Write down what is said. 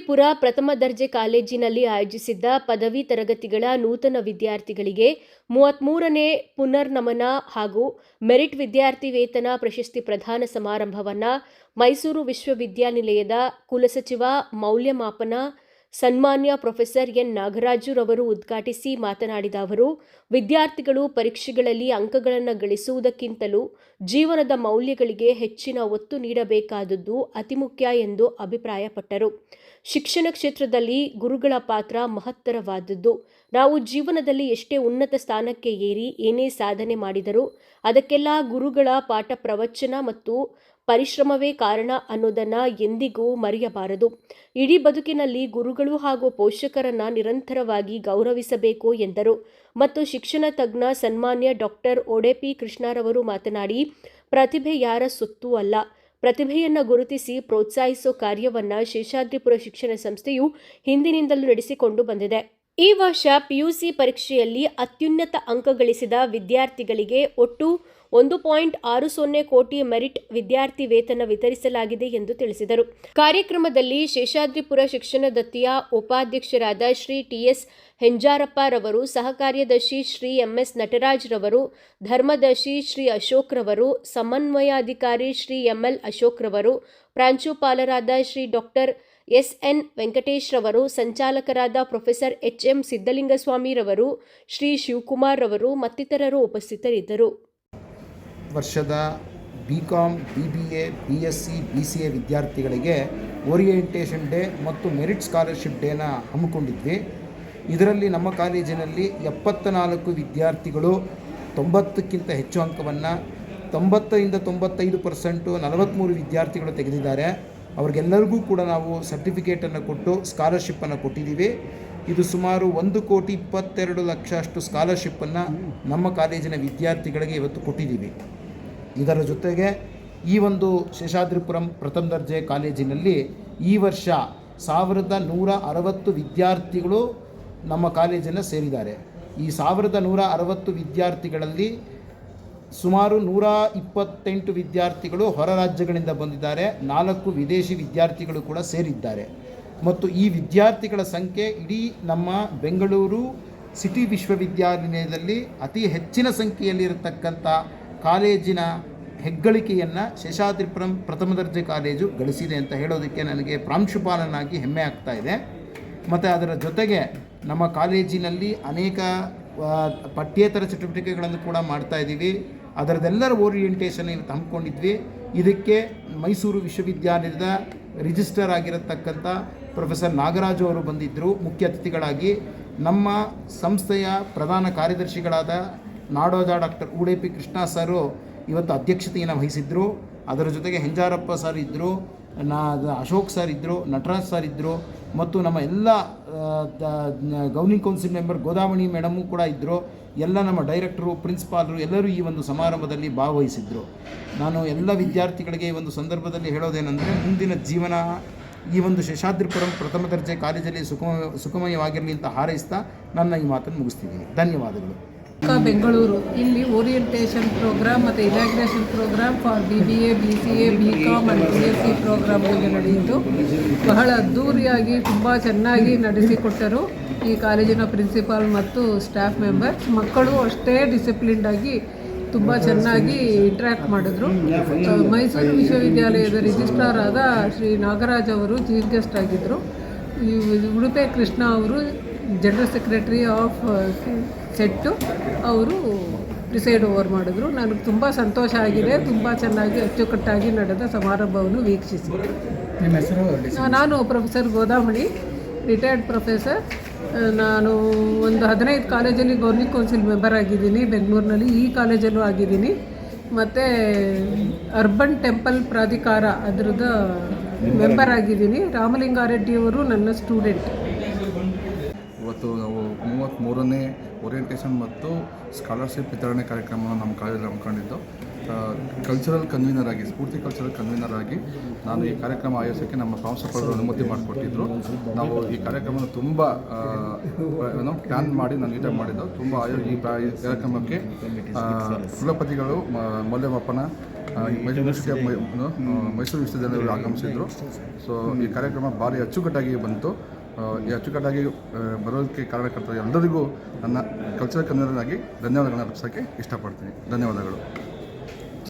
ಶೇಷಾದ್ರಿಪುರ ಪ್ರಥಮ ದರ್ಜೆ ಕಾಲೇಜಿನಲ್ಲಿ ಆಯೋಜಿಸಿದ್ದ ಪದವಿ ತರಗತಿಗಳ ನೂತನ ವಿದ್ಯಾರ್ಥಿಗಳಿಗೆ ಮೂವತ್ಮೂರನೇ ಪುನರ್ನಮನ ಹಾಗೂ ಮೆರಿಟ್ ವಿದ್ಯಾರ್ಥಿ ವೇತನ ಪ್ರಶಸ್ತಿ ಪ್ರದಾನ ಸಮಾರಂಭವನ್ನು ಮೈಸೂರು ವಿಶ್ವವಿದ್ಯಾನಿಲಯದ ಕುಲಸಚಿವ ಮೌಲ್ಯಮಾಪನ ಸನ್ಮಾನ್ಯ ಪ್ರೊಫೆಸರ್ ಎನ್. ನಾಗರಾಜುರವರು ಉದ್ಘಾಟಿಸಿ ಮಾತನಾಡಿದ ಅವರು, ವಿದ್ಯಾರ್ಥಿಗಳು ಪರೀಕ್ಷೆಗಳಲ್ಲಿ ಅಂಕಗಳನ್ನು ಗಳಿಸುವುದಕ್ಕಿಂತಲೂ ಜೀವನದ ಮೌಲ್ಯಗಳಿಗೆ ಹೆಚ್ಚಿನ ಒತ್ತು ನೀಡಬೇಕಾದದ್ದು ಅತಿ ಮುಖ್ಯ ಎಂದು ಅಭಿಪ್ರಾಯಪಟ್ಟರು. ಶಿಕ್ಷಣ ಕ್ಷೇತ್ರದಲ್ಲಿ ಗುರುಗಳ ಪಾತ್ರ ಮಹತ್ತರವಾದದ್ದು. ನಾವು ಜೀವನದಲ್ಲಿ ಎಷ್ಟೇ ಉನ್ನತ ಸ್ಥಾನಕ್ಕೆ ಏರಿ ಏನೇ ಸಾಧನೆ ಮಾಡಿದರೂ ಅದಕ್ಕೆಲ್ಲ ಗುರುಗಳ ಪಾಠ ಪ್ರವಚನ ಮತ್ತು ಪರಿಶ್ರಮವೇ ಕಾರಣ ಅನ್ನೋದನ್ನು ಎಂದಿಗೂ ಮರೆಯಬಾರದು. ಇಡೀ ಬದುಕಿನಲ್ಲಿ ಗುರುಗಳು ಹಾಗೂ ಪೋಷಕರನ್ನು ನಿರಂತರವಾಗಿ ಗೌರವಿಸಬೇಕು ಎಂದರು. ಮತ್ತು ಶಿಕ್ಷಣ ತಜ್ಞ ಸನ್ಮಾನ್ಯ ಡಾಕ್ಟರ್ ಒಡೆಪಿ ಕೃಷ್ಣರವರು ಮಾತನಾಡಿ, ಪ್ರತಿಭೆ ಯಾರ ಸುತ್ತೂ ಅಲ್ಲ. ಪ್ರತಿಭೆಯನ್ನು ಗುರುತಿಸಿ ಪ್ರೋತ್ಸಾಹಿಸೋ ಕಾರ್ಯವನ್ನು ಶೇಷಾದ್ರಿಪುರ ಶಿಕ್ಷಣ ಸಂಸ್ಥೆಯು ಹಿಂದಿನಿಂದಲೂ ನಡೆಸಿಕೊಂಡು ಬಂದಿದೆ. ಈ ವರ್ಷ ಪಿಯುಸಿ ಪರೀಕ್ಷೆಯಲ್ಲಿ ಅತ್ಯುನ್ನತ ಅಂಕ ಗಳಿಸಿದ ವಿದ್ಯಾರ್ಥಿಗಳಿಗೆ ಒಟ್ಟು ಒಂದು ಪಾಯಿಂಟ್ ಆರು ಸೊನ್ನೆ ಕೋಟಿ ಮೆರಿಟ್ ವಿದ್ಯಾರ್ಥಿ ವೇತನ ವಿತರಿಸಲಾಗಿದೆ ಎಂದು ತಿಳಿಸಿದರು. ಕಾರ್ಯಕ್ರಮದಲ್ಲಿ ಶೇಷಾದ್ರಿಪುರ ಶಿಕ್ಷಣ ದತ್ತಿಯ ಉಪಾಧ್ಯಕ್ಷರಾದ ಶ್ರೀ ಟಿಎಸ್ ಹೆಂಜಾರಪ್ಪ ಸಹಕಾರ್ಯದರ್ಶಿ ಸಹ ಕಾರ್ಯದರ್ಶಿ ಶ್ರೀ ಎಂ ಎಸ್ ನಟರಾಜ್ರವರು ಧರ್ಮದರ್ಶಿ ಶ್ರೀ ಅಶೋಕ್ರವರು ಸಮನ್ವಯಾಧಿಕಾರಿ ಶ್ರೀ ಎಂ ಎಲ್ ಅಶೋಕ್ರವರು ಪ್ರಾಂಶುಪಾಲರಾದ ಶ್ರೀ ಡಾಕ್ಟರ್ ಎಸ್ ಎನ್ ವೆಂಕಟೇಶ್ರವರು ಸಂಚಾಲಕರಾದ ಪ್ರೊಫೆಸರ್ ಎಚ್ ಎಂ ಸಿದ್ದಲಿಂಗಸ್ವಾಮಿರವರು ಶ್ರೀ ಶಿವಕುಮಾರ್ ರವರು ಮತ್ತಿತರರು ಉಪಸ್ಥಿತರಿದ್ದರು. ವರ್ಷದ B com B B A B S C B C A ವಿದ್ಯಾರ್ಥಿಗಳಿಗೆ ಓರಿಯೆಂಟೇಷನ್ ಡೇ ಮತ್ತು ಮೆರಿಟ್ ಸ್ಕಾಲರ್ಶಿಪ್ ಡೇನ ಹಮ್ಮಿಕೊಂಡಿದ್ವಿ. ಇದರಲ್ಲಿ ನಮ್ಮ ಕಾಲೇಜಿನಲ್ಲಿ ಎಪ್ಪತ್ತ ನಾಲ್ಕು ವಿದ್ಯಾರ್ಥಿಗಳು ತೊಂಬತ್ತಕ್ಕಿಂತ ಹೆಚ್ಚು ಅಂಕವನ್ನು ತೊಂಬತ್ತರಿಂದ ತೊಂಬತ್ತೈದು ಪರ್ಸೆಂಟು ನಲವತ್ತ್ಮೂರು ವಿದ್ಯಾರ್ಥಿಗಳು ತೆಗೆದಿದ್ದಾರೆ. ಅವ್ರಿಗೆಲ್ಲರಿಗೂ ಕೂಡ ನಾವು ಸರ್ಟಿಫಿಕೇಟನ್ನು ಕೊಟ್ಟು ಸ್ಕಾಲರ್ಶಿಪ್ಪನ್ನು ಕೊಟ್ಟಿದ್ದೀವಿ. ಇದು ಸುಮಾರು ಒಂದು ಕೋಟಿ ಇಪ್ಪತ್ತೆರಡು ಲಕ್ಷ ಅಷ್ಟು ಸ್ಕಾಲರ್ಶಿಪ್ಪನ್ನು ನಮ್ಮ ಕಾಲೇಜಿನ ವಿದ್ಯಾರ್ಥಿಗಳಿಗೆ ಇವತ್ತು ಕೊಟ್ಟಿದ್ದೀವಿ. ಇದರ ಜೊತೆಗೆ ಈ ಒಂದು ಶೇಷಾದ್ರಿಪುರಂ ಪ್ರಥಮ ದರ್ಜೆ ಕಾಲೇಜಿನಲ್ಲಿ ಈ ವರ್ಷ ಸಾವಿರದ ನೂರ ಅರವತ್ತು ವಿದ್ಯಾರ್ಥಿಗಳು ನಮ್ಮ ಕಾಲೇಜನ್ನು ಸೇರಿದ್ದಾರೆ. ಈ ಸಾವಿರದ ನೂರ ಅರವತ್ತು ವಿದ್ಯಾರ್ಥಿಗಳಲ್ಲಿ ಸುಮಾರು ನೂರ ಇಪ್ಪತ್ತೆಂಟು ವಿದ್ಯಾರ್ಥಿಗಳು ಹೊರ ರಾಜ್ಯಗಳಿಂದ ಬಂದಿದ್ದಾರೆ. ನಾಲ್ಕು ವಿದೇಶಿ ವಿದ್ಯಾರ್ಥಿಗಳು ಕೂಡ ಸೇರಿದ್ದಾರೆ. ಮತ್ತು ಈ ವಿದ್ಯಾರ್ಥಿಗಳ ಸಂಖ್ಯೆ ಇಡೀ ನಮ್ಮ ಬೆಂಗಳೂರು ಸಿಟಿ ವಿಶ್ವವಿದ್ಯಾನಿಲಯದಲ್ಲಿ ಅತಿ ಹೆಚ್ಚಿನ ಸಂಖ್ಯೆಯಲ್ಲಿರತಕ್ಕಂಥ ಕಾಲೇಜಿನ ಹೆಗ್ಗಳಿಕೆಯನ್ನು ಶೇಷಾದ್ರಿಪುರಂ ಪ್ರಥಮ ದರ್ಜೆ ಕಾಲೇಜು ಗಳಿಸಿದೆ ಅಂತ ಹೇಳೋದಕ್ಕೆ ನನಗೆ ಪ್ರಾಂಶುಪಾಲನಾಗಿ ಹೆಮ್ಮೆ ಆಗ್ತಾ ಇದೆ. ಮತ್ತು ಅದರ ಜೊತೆಗೆ ನಮ್ಮ ಕಾಲೇಜಿನಲ್ಲಿ ಅನೇಕ ಪಠ್ಯೇತರ ಚಟುವಟಿಕೆಗಳನ್ನು ಕೂಡ ಮಾಡ್ತಾ ಇದ್ದೀವಿ. ಅದರದೆಲ್ಲರ ಓರಿಯೆಂಟೇಷನ್ ಹಮ್ಮಿಕೊಂಡಿದ್ವಿ ಇದಕ್ಕೆ ಮೈಸೂರು ವಿಶ್ವವಿದ್ಯಾಲಯದ ರಿಜಿಸ್ಟರ್ ಆಗಿರತಕ್ಕಂಥ ಪ್ರೊಫೆಸರ್ ನಾಗರಾಜು ಅವರು ಬಂದಿದ್ದರು, ಮುಖ್ಯ ಅತಿಥಿಗಳಾಗಿ. ನಮ್ಮ ಸಂಸ್ಥೆಯ ಪ್ರಧಾನ ಕಾರ್ಯದರ್ಶಿಗಳಾದ ನಾಡೋಜ ಡಾಕ್ಟರ್ ಉಡೇಪಿ ಕೃಷ್ಣ ಸರು ಇವತ್ತು ಅಧ್ಯಕ್ಷತೆಯನ್ನು ವಹಿಸಿದ್ರು. ಅದರ ಜೊತೆಗೆ ಹೆಂಜಾರಪ್ಪ ಸರ್ ಇದ್ದರು ನಾ ಅಶೋಕ್ ಸರ್ ಇದ್ದರು ನಟರಾಜ್ ಸರ್ ಇದ್ದರು ಮತ್ತು ನಮ್ಮ ಎಲ್ಲ governing council member Godavani madam ಕೂಡ ಇದ್ದರು ಎಲ್ಲ ನಮ್ಮ ಡೈರೆಕ್ಟರು ಪ್ರಿನ್ಸಿಪಾಲರು ಎಲ್ಲರೂ ಈ ಒಂದು ಸಮಾರಂಭದಲ್ಲಿ ಭಾಗವಹಿಸಿದ್ರು. ನಾನು ಎಲ್ಲ ವಿದ್ಯಾರ್ಥಿಗಳಿಗೆ ಈ ಒಂದು ಸಂದರ್ಭದಲ್ಲಿ ಹೇಳೋದೇನೆಂದರೆ, ಮುಂದಿನ ಜೀವನ ಈ ಒಂದು ಶೇಷಾದ್ರಿಪುರಂ ಪ್ರಥಮ ದರ್ಜೆ ಕಾಲೇಜಲ್ಲಿ ಸುಖಮ, ಸುಖಮಯವಾಗಿರಲಿ ಅಂತ ಹಾರೈಸ್ತಾ ನನ್ನ ಈ ಮಾತನ್ನು ಮುಗಿಸ್ತಿದ್ದೀನಿ. ಧನ್ಯವಾದಗಳು. ಬೆಂಗಳೂರು. ಇಲ್ಲಿ ಓರಿಯೆಂಟೇಷನ್ ಪ್ರೋಗ್ರಾಮ್ ಮತ್ತು inauguration program for B B A B C A B com and B S C ಪ್ರೋಗ್ರಾಮ್ಗಳಿಗೆ ನಡೆಯಿತು. ಬಹಳ ಅದ್ಧೂರಿಯಾಗಿ ತುಂಬ ಚೆನ್ನಾಗಿ ನಡೆಸಿಕೊಟ್ಟರು ಈ ಕಾಲೇಜಿನ ಪ್ರಿನ್ಸಿಪಾಲ್ ಮತ್ತು ಸ್ಟಾಫ್ ಮೆಂಬರ್ಸ್ ಮಕ್ಕಳು ಅಷ್ಟೇ ಡಿಸಿಪ್ಲಿನ್ಡಾಗಿ ತುಂಬ ಚೆನ್ನಾಗಿ ಇಂಟ್ರ್ಯಾಕ್ಟ್ ಮಾಡಿದ್ರು. ಮೈಸೂರು ವಿಶ್ವವಿದ್ಯಾಲಯದ ರಿಜಿಸ್ಟ್ರಾರ್ ಆದ ಶ್ರೀ ನಾಗರಾಜ್ ಅವರು ಚೀಫ್ ಗೆಸ್ಟ್ ಆಗಿದ್ದರು ಉಡುಪೆ ಕೃಷ್ಣ ಅವರು ಜನರಲ್ ಸೆಕ್ರೆಟರಿ ಆಫ್ ಸೆಟ್ಟು ಅವರು ಡಿಸೈಡ್ ಓವರ್ ಮಾಡಿದ್ರು. ನನಗೆ ತುಂಬ ಸಂತೋಷ ಆಗಿದೆ. ತುಂಬ ಚೆನ್ನಾಗಿ ಅಚ್ಚುಕಟ್ಟಾಗಿ ನಡೆದ ಸಮಾರಂಭವನ್ನು ವೀಕ್ಷಿಸಿ. ನಿಮ್ಮ ಹೆಸರು ನಾನು ಪ್ರೊಫೆಸರ್ ಗೋದಾಮಣಿ ರಿಟೈರ್ಡ್ ಪ್ರೊಫೆಸರ್ ನಾನು ಒಂದು ಹದಿನೈದು ಕಾಲೇಜಲ್ಲಿ ಗೌರ್ನಿಂಗ್ ಕೌನ್ಸಿಲ್ ಮೆಂಬರ್ ಆಗಿದ್ದೀನಿ. ಬೆಂಗಳೂರಿನಲ್ಲಿ ಈ ಕಾಲೇಜಲ್ಲೂ ಆಗಿದ್ದೀನಿ. ಮತ್ತು ಅರ್ಬನ್ ಟೆಂಪಲ್ ಪ್ರಾಧಿಕಾರ ಅದರದ್ದು ಮೆಂಬರ್ ಆಗಿದ್ದೀನಿ. ರಾಮಲಿಂಗಾರೆಡ್ಡಿಯವರು ನನ್ನ ಸ್ಟೂಡೆಂಟ್. ಇವತ್ತು ಮೂವತ್ತ್ಮೂರನೇ ಓರಿಯೆಂಟೇಷನ್ ಮತ್ತು ಸ್ಕಾಲರ್ಶಿಪ್ ವಿತರಣೆ ಕಾರ್ಯಕ್ರಮವನ್ನು ನಮ್ಮ ಕಾಲೇಜಲ್ಲಿ ಹಮ್ಮಿಕೊಂಡಿದ್ದು. ಕಲ್ಚರಲ್ ಕನ್ವೀನರ್ ಆಗಿ, ಸ್ಫೂರ್ತಿ ಕಲ್ಚರಲ್ ಕನ್ವೀನರ್ ಆಗಿ ನಾನು ಈ ಕಾರ್ಯಕ್ರಮ ಆಯೋಜಕ್ಕೆ ನಮ್ಮ ಪ್ರಾಂಶುಪಾಲರು ಅನುಮತಿ ಮಾಡಿಕೊಟ್ಟಿದ್ರು. ನಾವು ಈ ಕಾರ್ಯಕ್ರಮನ ತುಂಬ ಏನೋ ಪ್ಲ್ಯಾನ್ ಮಾಡಿ ನಾನು ನೀಟಾಗಿ ಮಾಡಿದ್ದು. ತುಂಬ ಆಯೋ, ಈ ಕಾರ್ಯಕ್ರಮಕ್ಕೆ ಕುಲಪತಿಗಳು ಮೌಲ್ಯಮಾಪನ ಮೈಸೂರು ವಿಶ್ವವಿದ್ಯಾಲಯಗಳು ಆಗಮಿಸಿದ್ರು. ಸೊ ಈ ಕಾರ್ಯಕ್ರಮ ಭಾರಿ ಅಚ್ಚುಕಟ್ಟಾಗಿ ಬಂತು. ಅಚ್ಚುಕಟ್ಟಾಗಿ ಬರೋದಕ್ಕೆ ಕಾರಣಕರ್ತರು ಎಲ್ಲರಿಗೂ ನನ್ನ ಕಲ್ಚರ್ ಕನ್ನಡನಾಗಿ ಧನ್ಯವಾದಗಳನ್ನ ಅರ್ಪಿಸೋಕ್ಕೆ ಇಷ್ಟಪಡ್ತೀನಿ. ಧನ್ಯವಾದಗಳು.